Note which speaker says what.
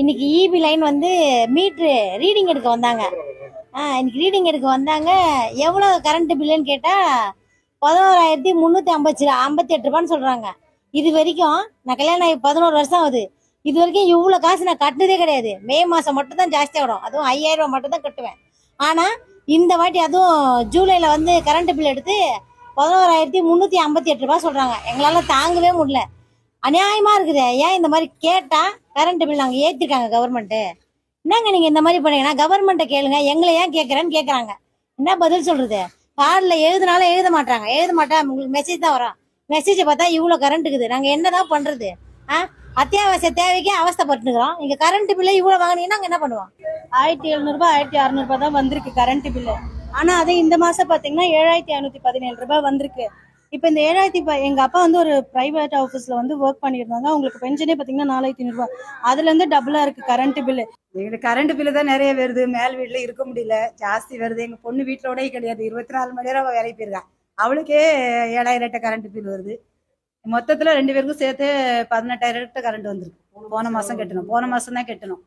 Speaker 1: இன்னைக்கு EB line வந்து meter reading எடுக்க வந்தாங்க. ஆ இன்னைக்கு ரீடிங் எடுக்க வந்தாங்க. எவ்வளோ கரண்ட் பில்லுன்னு கேட்டால் பதினோராயிரத்தி முந்நூற்றி ஐம்பத்தி ஐம்பத்தி எட்டு ரூபான்னு சொல்கிறாங்க இது வரைக்கும் நான் கல்யாணம் ஆகி பதினோரு வருஷம் ஆகுது. இது வரைக்கும் இவ்வளோ காசு நான் கட்டினதே கிடையாது. மே மாதம் மட்டும் தான் ஜாஸ்தியாக வரும் அதுவும் ஐயாயிரம் ரூபா மட்டும் தான் கட்டுவேன். ஆனால் இந்த வாட்டி அதுவும் ஜூலையில் வந்து கரண்ட் பில் எடுத்து பதினோராயிரத்தி முந்நூற்றி ஐம்பத்தி எட்டு ரூபா சொல்கிறாங்க எங்களால் தாங்கவே முடியல. அநியாயமாக இருக்குது. ஏன் இந்த மாதிரி கேட்டால் கரண்ட் பில் நாங்கள் ஏற்றிருக்காங்க கவர்மெண்ட்டு என்னங்க நீங்கள் இந்த மாதிரி பண்ணீங்கன்னா கவர்மெண்ட்டை கேளுங்க. எங்களை ஏன் கேட்குறேன்னு கேட்குறாங்க. என்ன பதில் சொல்கிறது கார்டில் எழுதுனாலும் எழுத மாட்டாங்க எழுத மாட்டா உங்களுக்கு மெசேஜ் தான் வரும். மெசேஜை பார்த்தா இவ்வளோ கரண்ட் இருக்குது. நாங்கள் என்ன தான் பண்ணுறது ஆ? அத்தியாவசிய தேவைக்கே அவஸ்தப்பட்டுக்கிறோம் நீங்கள் கரண்ட் பில்லை இவ்வளோ வாங்கினீங்கன்னா நாங்கள் என்ன பண்ணுவோம்?
Speaker 2: ஆயிரத்தி எழுநூறுபா ஆயிரத்தி அறுநூறுபா தான் வந்திருக்கு கரண்ட் பில்லு ஆனா அதே இந்த மாசம் பாத்தீங்கன்னா ஏழாயிரத்தி ஐநூத்தி பதினேழு ரூபாய் வந்திருக்கு. இப்போ இந்த ஏழாயிரத்தி ப- எங்க அப்பா வந்து ஒரு பிரைவேட் ஆஃபீஸ்ல வந்து ஒர்க் பண்ணியிருந்தாங்க. அவங்களுக்கு பென்ஷனே பாத்தீங்கன்னா நாலாயிரத்தி ஐநூறுபா அதுல இருந்து டபுளா இருக்கு கரண்ட் பில்லு
Speaker 3: எங்களுக்கு கரண்ட் பில்லு தான் நிறைய வருது. மேல் வீட்டில் இருக்க முடியல. ஜாஸ்தி வருது. எங்கள் பொண்ணு வீட்டிலோடய கிடையாது. இருபத்தி நாலு மணி நேரம் அவள் வேலைக்கு போயிருக்கா. அவளுக்கே ஏழாயிரம் எட்ட கரண்ட் பில் வருது. மொத்தத்தில் ரெண்டு பேருக்கும் சேர்த்து பதினெட்டாயிரம் கரண்ட் வந்திருக்கு. போன மாதம் கட்டணும். போன மாதம் தான் கட்டணும்.